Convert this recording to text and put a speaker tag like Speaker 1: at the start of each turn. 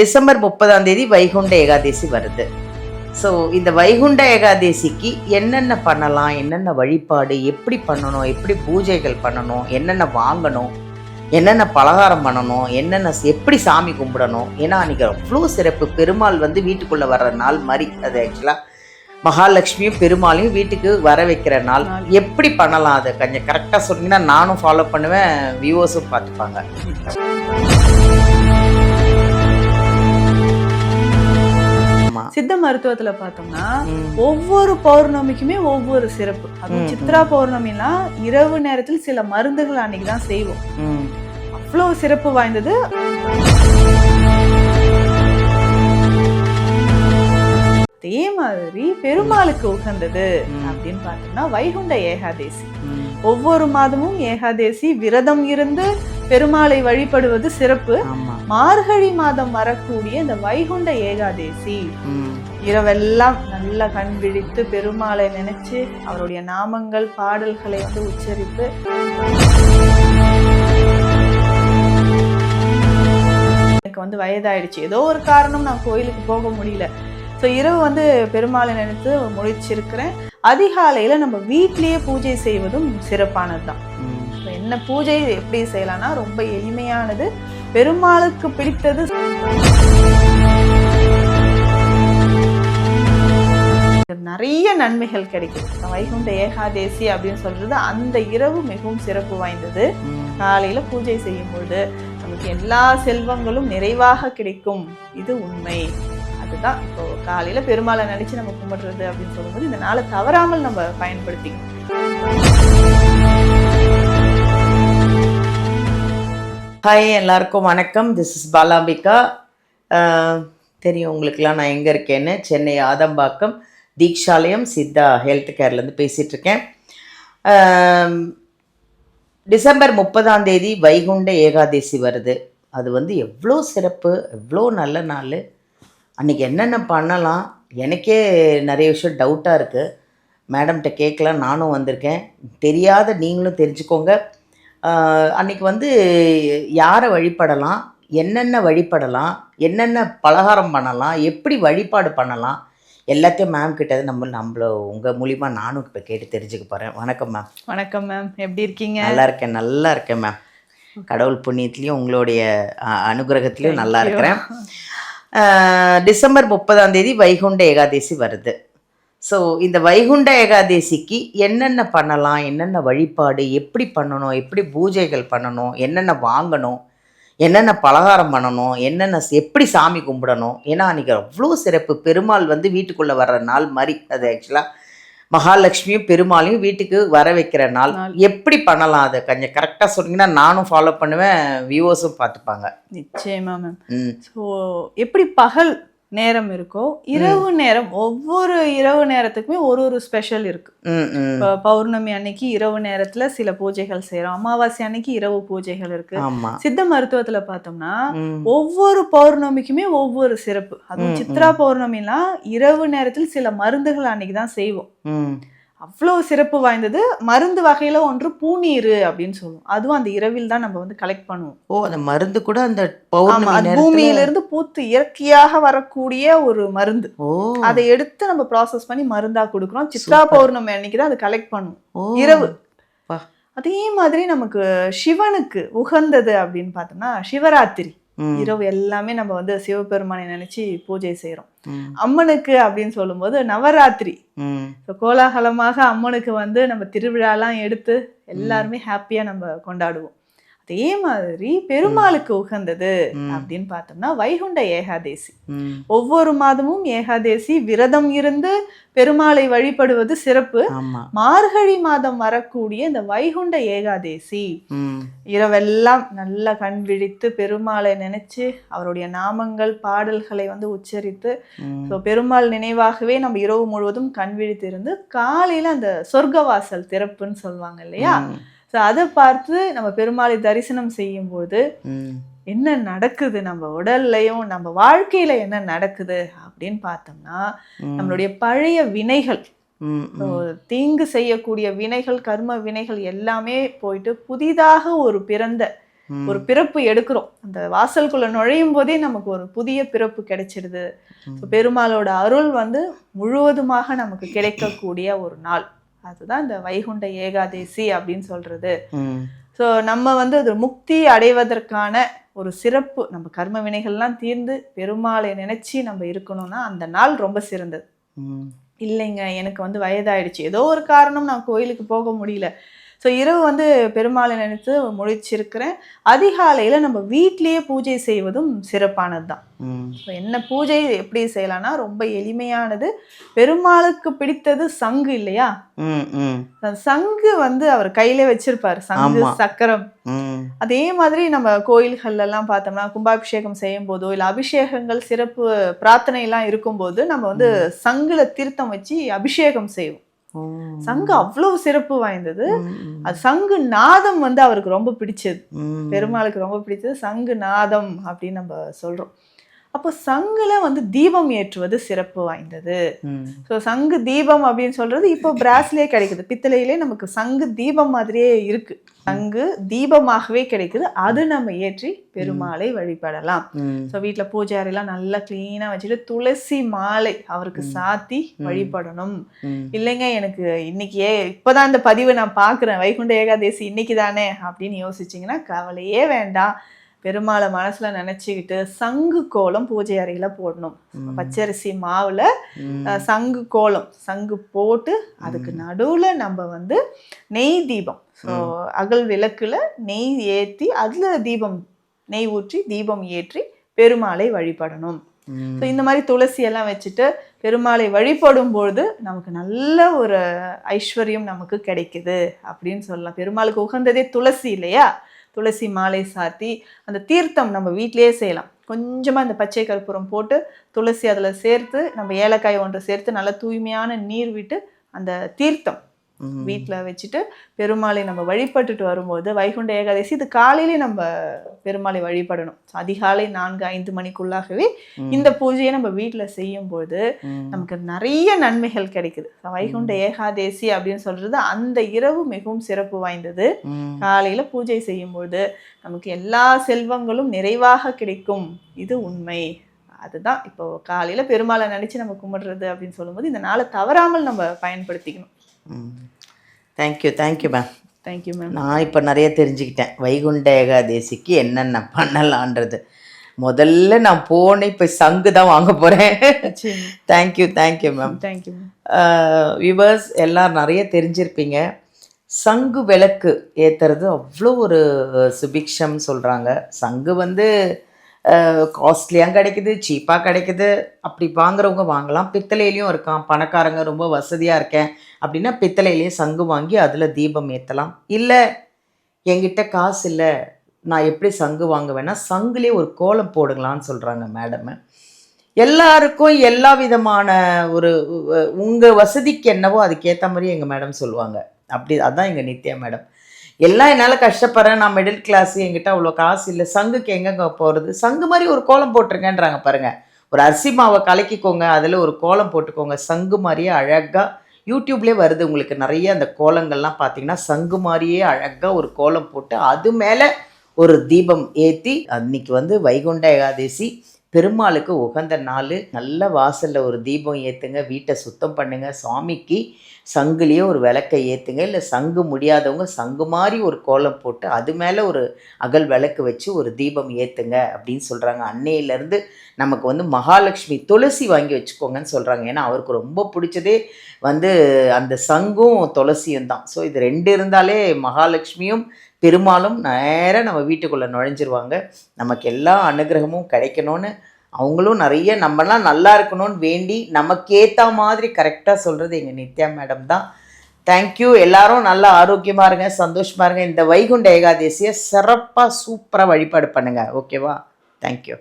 Speaker 1: December முப்பதாம் தேதி வைகுண்ட ஏகாதசி வருது. ஸோ இந்த வைகுண்ட ஏகாதசிக்கு என்னென்ன பண்ணலாம் என்னென்ன வழிபாடு எப்படி பண்ணணும் எப்படி பூஜைகள் பண்ணணும் என்னென்ன வாங்கணும் என்னென்ன பலகாரம் பண்ணணும் என்னென்ன எப்படி சாமி கும்பிடணும் ஏன்னா அன்றைக்கி அவ்வளோ சிறப்பு. பெருமாள் வந்து வீட்டுக்குள்ளே வர்ற நாள் மாதிரி அது ஆக்சுவலாக மகாலட்சுமியும் பெருமாளையும் வீட்டுக்கு வர வைக்கிற நாள். எப்படி பண்ணலாம் அதை? கொஞ்சம் கரெக்டாக சொன்னீங்கன்னா நானும் ஃபாலோ பண்ணுவேன் வியூவர்ஸும் பார்த்துப்பாங்க.
Speaker 2: சித்த மருத்துவத்துல பார்த்தோம்னா. ஒவ்வொரு பௌர்ணமிக்குமே ஒவ்வொரு சிறப்பு அதுவும் சித்ரா பௌர்ணமினா இரவு நேரத்தில் சில மருந்துகள் அன்னைக்கு தான் செய்வோம்
Speaker 1: ம்.
Speaker 2: அவ்வளவு சிறப்பு வாய்ந்தது அதே மாதிரி பெருமாளுக்கு உகந்தது. அப்படின்னு பார்த்தோம்னா வைகுண்ட ஏகாதேசி. ஒவ்வொரு மாதமும் ஏகாதேசி விரதம் இருந்து பெருமாளை வழிபடுவது சிறப்பு. மார்கழி மாதம் வரக்கூடிய இந்த வைகுண்ட ஏகாதேசி. இரவெல்லாம் நல்லா கண் விழித்து பெருமாளை நினைச்சு அவருடைய நாமங்கள் பாடல்களை வந்து உச்சரித்து எனக்கு வந்து வயதாயிடுச்சு. ஏதோ ஒரு காரணம் நான் கோயிலுக்கு போக முடியல. ஸோ இரவு வந்து பெருமாளை நினைத்து முழிச்சிருக்கிறேன். அதிகாலையில நம்ம வீட்லயே பூஜை செய்வதும் சிறப்பானது தான். என்ன பூஜை எப்படி செய்யலாம்னா ரொம்ப எளிமையானது. பெருமாளுக்கு பிடித்தது. நிறைய நன்மைகள் கிடைக்கும். வைகுண்ட ஏகாதேசி அப்படின்னு சொல்றது அந்த இரவு மிகவும் சிறப்பு வாய்ந்தது. காலையில பூஜை செய்யும் பொழுது நமக்கு எல்லா செல்வங்களும் நிறைவாக கிடைக்கும். இது உண்மை. அதுதான் இப்போ காலையில பெருமாளை நினைச்சு நம்ம கும்பிடுறது அப்படின்னு சொல்லும்போது இந்த நாளை தவறாமல் நம்ம பயன்படுத்திக்கணும்.
Speaker 1: ஹாய் எல்லாருக்கும் வணக்கம். திஸ் இஸ் பாலாம்பிகா தெரியும் உங்களுக்கெல்லாம் நான் எங்கே இருக்கேன்னு. சென்னை ஆதம்பாக்கம் தீக்ஷாலயம் சித்தா ஹெல்த் கேர்லேருந்து பேசிகிட்ருக்கேன் டிசம்பர் முப்பதாம் தேதி வைகுண்ட ஏகாதசி வருது. அது வந்து எவ்வளோ சிறப்பு எவ்வளோ நல்ல நாள். அன்றைக்கி என்னென்ன பண்ணலாம்? எனக்கே நிறைய விஷயம் டவுட்டாக இருக்குது மேடம்கிட்ட கேட்கலாம் நானும் வந்திருக்கேன். தெரியாத நீங்களும் தெரிஞ்சுக்கோங்க. அன்னைக்கு வந்து யாரை வழிபடலாம்? என்னென்ன வழிபடலாம்? என்னென்ன பலகாரம் பண்ணலாம்? எப்படி வழிபாடு பண்ணலாம்? எல்லாத்தையும் மேம் கிட்ட நம்ம நம்மள உங்கள் மூலிமா நானும் இப்போ கேட்டு தெரிஞ்சுக்க போகிறேன் வணக்கம் மேம்
Speaker 2: வணக்கம் மேம் எப்படி இருக்கீங்க?
Speaker 1: நல்லா இருக்கேன் நல்லா இருக்கேன் மேம் கடவுள் புண்ணியத்துலேயும் உங்களுடைய அனுகிரகத்துலேயும் நல்லா. இருக்கிறேன். டிசம்பர் முப்பதாம் தேதி வைகுண்ட ஏகாதசி வருது. ஸோ இந்த வைகுண்ட ஏகாதசிக்கு என்னென்ன பண்ணலாம்? என்னென்ன வழிபாடு? எப்படி பண்ணணும்? எப்படி பூஜைகள் பண்ணணும்? என்னென்ன வாங்கணும்? என்னென்ன பலகாரம் பண்ணணும்? என்னென்ன எப்படி சாமி கும்பிடணும்? ஏன்னா அன்றைக்கி அவ்வளோ சிறப்பு. பெருமாள் வந்து வீட்டுக்குள்ளே வர்ற நாள் மாதிரி. அது ஆக்சுவலாக மகாலட்சுமியும் பெருமாளையும் வீட்டுக்கு வர வைக்கிற நாள். எப்படி பண்ணலாம் அதை? கொஞ்சம் கரெக்டாக சொன்னீங்கன்னா நானும் ஃபாலோ பண்ணுவேன் வியூவர்ஸும் பார்த்துப்பாங்க.
Speaker 2: நிச்சயமா மேம் ஸோ எப்படி பகல் நேரம் இருக்கோ இரவு நேரம் ஒவ்வொரு இரவு நேரத்துக்குமே ஒரு ஒரு ஸ்பெஷல் இருக்கு. இப்போ பௌர்ணமி அன்னைக்கு இரவு நேரத்துல சில பூஜைகள் செய்றோம். அமாவாசை அன்னைக்கு இரவு பூஜைகள் இருக்கு. சித்த மருத்துவத்துல பார்த்தோம்னா ஒவ்வொரு பௌர்ணமிக்குமே ஒவ்வொரு சிறப்பு. அதுவும் சித்ரா பௌர்ணமினா இரவு நேரத்தில் சில மருந்துகள் அன்னைக்கு தான் செய்வோம்.
Speaker 1: ம்
Speaker 2: அவ்வளவு சிறப்பு வாய்ந்தது. மருந்து வகையில ஒன்று பூநீர் அப்படின்னு சொல்லுவோம். அதுவும் அந்த இரவில் தான் நம்ம வந்து கலெக்ட் பண்ணுவோம்.
Speaker 1: ஓ அந்த மருந்து கூட அந்த
Speaker 2: ஆமா
Speaker 1: பௌர்ணமி
Speaker 2: அது
Speaker 1: நேரத்துல-
Speaker 2: பூமியில இருந்து பூத்து இயற்கையாக வரக்கூடிய ஒரு மருந்து. அதை எடுத்து நம்ம ப்ராசஸ் பண்ணி மருந்தா கொடுக்குறோம். சித்ரா. பௌர்ணமி அன்னைக்கு தான் அதை கலெக்ட் பண்ணுவோம். இரவு. அதே மாதிரி நமக்கு சிவனுக்கு உகந்தது அப்படின்னு பார்த்தோம்னா சிவராத்திரி. இரவு எல்லாமே நம்ம வந்து சிவபெருமானை நினைச்சு பூஜை செய்றோம்.
Speaker 1: ம்,
Speaker 2: அம்மனுக்கு அப்படின்னு சொல்லும்போது நவராத்திரி. கோலாகலமாக அம்மனுக்கு வந்து நம்ம திருவிழாலாம் எடுத்து எல்லாருமே ஹாப்பியா நம்ம கொண்டாடுவோம். அதே மாதிரி பெருமாளுக்கு உகந்தது. அப்படின்னு பார்த்தோம்னா வைகுண்ட ஏகாதேசி. ஒவ்வொரு மாதமும் ஏகாதேசி விரதம் இருந்து பெருமாளை வழிபடுவது சிறப்பு. மார்கழி மாதம் வரக்கூடிய இந்த வைகுண்ட ஏகாதேசி இரவெல்லாம் நல்லா கண் விழித்து பெருமாளை நினைச்சு அவருடைய நாமங்கள் பாடல்களை வந்து உச்சரித்து. ஸோ பெருமாள் நினைவாகவே நம்ம இரவு முழுவதும் கண் விழித்து இருந்து காலையில அந்த சொர்க்கவாசல் திறப்புன்னு சொல்லுவாங்க இல்லையா? ஸோ அதை பார்த்து நம்ம பெருமாளை தரிசனம் செய்யும்போது என்ன நடக்குது? நம்ம உடல்லையும் நம்ம வாழ்க்கையில என்ன நடக்குது? அப்படின்னு பார்த்தோம்னா நம்மளுடைய பழைய வினைகள். தீங்கு செய்யக்கூடிய வினைகள் கர்ம வினைகள் எல்லாமே போயிட்டு புதிதாக ஒரு பிறந்த ஒரு பிறப்பு எடுக்கிறோம். அந்த வாசலுக்குள்ள நுழையும் போதே நமக்கு ஒரு புதிய பிறப்பு. So, பெருமாளோட அருள் வந்து முழுவதுமாக நமக்கு கிடைக்கக்கூடிய ஒரு நாள். அதுதான் இந்த வைகுண்ட ஏகாதேசி அப்படின்னு சொல்றது. ஸோ நம்ம வந்து அது முக்தி அடைவதற்கான ஒரு சிறப்பு நம்ம கர்ம வினைகள்லாம் தீர்ந்து பெருமாளை நினைச்சு நம்ம இருக்கணும்னா அந்த நாள் ரொம்ப சிறந்தது. இல்லைங்க எனக்கு வந்து வயதாயிடுச்சு ஏதோ ஒரு காரணம் நான் கோயிலுக்கு போக முடியல ஸோ இரவு வந்து பெருமாளை நினைத்து முழிச்சிருக்கிறேன் அதிகாலையில் நம்ம வீட்டிலேயே பூஜை செய்வதும் சிறப்பானது தான். ஸோ என்ன பூஜை எப்படி செய்யலாம்னா ரொம்ப எளிமையானது பெருமாளுக்கு பிடித்தது சங்கு இல்லையா சங்கு வந்து அவர் கையில வச்சிருப்பாரு சங்கு. சக்கரம். அதே மாதிரி நம்ம கோயில்கள்ல எல்லாம் பார்த்தோம்னா கும்பாபிஷேகம் செய்யும் போதோ இல்ல அபிஷேகங்கள் சிறப்பு பிரார்த்தனை எல்லாம் இருக்கும்போது நம்ம வந்து சங்குல தீர்த்தம் வச்சு அபிஷேகம் செய்வோம். சங்கு அவ்வளவு சிறப்பு வாய்ந்தது. அது சங்கு நாதம் வந்து அவருக்கு ரொம்ப பிடிச்சது. பெருமாளுக்கு ரொம்ப பிடிச்சது சங்கு நாதம் அப்படின்னு நம்ம சொல்றோம் அப்போ சங்குல வந்து தீபம் ஏற்றுவது சிறப்பு வாய்ந்தது. ஸோ சங்கு தீபம் அப்படின்னு சொல்றது இப்போ பிராஸ்லேயே கிடைக்குது. பித்தளையிலே நமக்கு சங்கு தீபம் மாதிரியே இருக்கு. சங்கு தீபமாகவே கிடைக்குது. அது நம்ம ஏற்றி பெருமாளை வழிபடலாம். ஸோ வீட்டில் பூஜை அறையெல்லாம் நல்லா க்ளீனாக வச்சுட்டு துளசி மாலை அவருக்கு சாத்தி வழிபடணும். இல்லைங்க எனக்கு இன்னைக்கு ஏ இப்போதான் இந்த பதிவை நான் பார்க்குறேன். வைகுண்ட ஏகாதேசி இன்னைக்கு தானே அப்படின்னு யோசிச்சிங்கன்னா கவலையே வேண்டாம். பெருமாளை மனசுல நினைச்சுக்கிட்டு சங்கு கோலம் பூஜை அறையில போடணும். பச்சரிசி மாவுல சங்கு கோலம் சங்கு போட்டு அதுக்கு நடுவுல நம்ம வந்து நெய் தீபம். ஸோ அகல் விளக்குல நெய் ஏத்தி அதுல தீபம் நெய் ஊற்றி தீபம் ஏற்றி பெருமாளை வழிபடணும். ஸோ இந்த மாதிரி துளசி எல்லாம் வச்சுட்டு பெருமாளை வழிபடும் பொழுது நமக்கு நல்ல ஒரு ஐஸ்வர்யம் நமக்கு கிடைக்குது அப்படின்னு சொல்லலாம். பெருமாளுக்கு உகந்ததே துளசி இல்லையா? துளசி மாலை சாத்தி அந்த தீர்த்தம் நம்ம வீட்டிலேயே செய்யலாம். கொஞ்சமாக அந்த பச்சை கற்பூரம் போட்டு துளசி அதில் சேர்த்து நம்ம ஏலக்காய் ஒன்று சேர்த்து நல்லா தூய்மையான நீர் விட்டு அந்த தீர்த்தம் வீட்டில் வச்சுட்டு பெருமாளை நம்ம வழிபட்டுட்டு வரும்போது வைகுண்ட ஏகாதசி இது காலையிலே நம்ம பெருமாளை வழிபடணும். அதிகாலை நான்கு ஐந்து மணிக்குள்ளாகவே இந்த பூஜையை நம்ம வீட்டில் செய்யும்போது. நமக்கு நிறைய நன்மைகள் கிடைக்குது. வைகுண்ட ஏகாதேசி அப்படின்னு சொல்றது அந்த இரவு மிகவும் சிறப்பு வாய்ந்தது. காலையில பூஜை செய்யும்போது நமக்கு எல்லா செல்வங்களும் நிறைவாக கிடைக்கும். இது உண்மை. அதுதான் இப்போ காலையில பெருமாளை நினைச்சு நம்ம கும்பிடுறது அப்படின்னு சொல்லும்போது இந்த நாளை தவறாமல் நம்ம பயன்படுத்திக்கணும்.
Speaker 1: Thank you thank you ma'am
Speaker 2: thank you ma'am
Speaker 1: நான் இப்போ நிறைய தெரிஞ்சுக்கிட்டேன். வைகுண்ட ஏகாதேசிக்கு என்னென்ன பண்ணலான்றது முதல்ல நான் போனேன் இப்போ சங்கு தான் வாங்க போகிறேன் thank you thank you ma'am
Speaker 2: thank you ma'am
Speaker 1: viewers எல்லாம் நிறைய தெரிஞ்சிருப்பீங்க. சங்கு விளக்கு ஏற்றுறது அவ்வளோ ஒரு சுபிக்ஷம் சொல்கிறாங்க சங்கு வந்து காஸ்ட்லியாக கிடைக்குது சீப்பாக கிடைக்குது. அப்படி வாங்குறவங்க வாங்கலாம். பித்தளையிலையும் இருக்கான். பணக்காரங்க ரொம்ப வசதியாக இருக்கேன் அப்படின்னா பித்தளையிலேயே சங்கு வாங்கி அதில் தீபம் ஏற்றலாம் இல்லை என்கிட்ட காசு இல்லை. நான் எப்படி சங்கு வாங்குவேன்னா சங்குலேயே ஒரு கோலம் போடுங்களான்னு சொல்கிறாங்க மேடம் எல்லாருக்கும் எல்லா விதமான ஒரு உங்கள் வசதிக்கு என்னவோ அதுக்கேற்ற மாதிரி எங்கள் மேடம் சொல்லுவாங்க. அப்படி அதுதான் எங்கள் நித்யா மேடம் எல்லாம் என்னால் கஷ்டப்படுறேன். நான் மிடில் கிளாஸ் என்கிட்ட அவ்வளோ காசு இல்லை. சங்குக்கு எங்கெங்க போகிறது சங்கு மாதிரி ஒரு கோலம் போட்டிருக்கேன்றாங்க பாருங்கள் ஒரு அரிசி மாவை கலக்கிக்கோங்க. அதில் ஒரு கோலம் போட்டுக்கோங்க. சங்கு மாதிரியே அழகாக யூடியூப்லேயே வருது உங்களுக்கு நிறைய அந்த கோலங்கள்லாம் பார்த்தீங்கன்னா சங்கு மாதிரியே அழகாக ஒரு கோலம் போட்டு அது மேலே ஒரு தீபம் ஏற்றி அன்னைக்கு வந்து வைகுண்ட ஏகாதசி பெருமாளுக்கு உகந்த நாள். நல்ல வாசலில் ஒரு தீபம் ஏற்றுங்க வீட்டை சுத்தம் பண்ணுங்க. சாமிக்கு சங்குலேயே ஒரு விளக்கை ஏற்றுங்க இல்லை சங்கு முடியாதவங்க சங்கு மாதிரி ஒரு கோலம் போட்டு அது மேலே ஒரு அகல் விளக்கு வச்சு ஒரு தீபம் ஏற்றுங்க அப்படின்னு சொல்கிறாங்க அன்னையிலேருந்து நமக்கு வந்து மகாலட்சுமி துளசி வாங்கி வச்சுக்கோங்கன்னு சொல்கிறாங்க ஏன்னா அவருக்கு ரொம்ப பிடிச்சதே வந்து அந்த சங்கும் துளசியும் தான். ஸோ இது ரெண்டு இருந்தாலே மகாலட்சுமியும் பெரும்பாலும் நேராக நம்ம வீட்டுக்குள்ளே நுழைஞ்சிருவாங்க. நமக்கு எல்லா அனுகிரகமும் கிடைக்கணும்னு அவங்களும் நிறைய நம்மலாம் நல்லா இருக்கணும்னு வேண்டி நமக்கேற்ற மாதிரி கரெக்டாக சொல்கிறது எங்கள் நித்யா மேடம் தான். தேங்க்யூ எல்லாரும் நல்லா ஆரோக்கியமாக இருங்க சந்தோஷமாக இருங்க. இந்த வைகுண்ட ஏகாதசியை சிறப்பாக சூப்பராக வழிபாடு பண்ணுங்கள் ஓகேவா தேங்க்யூ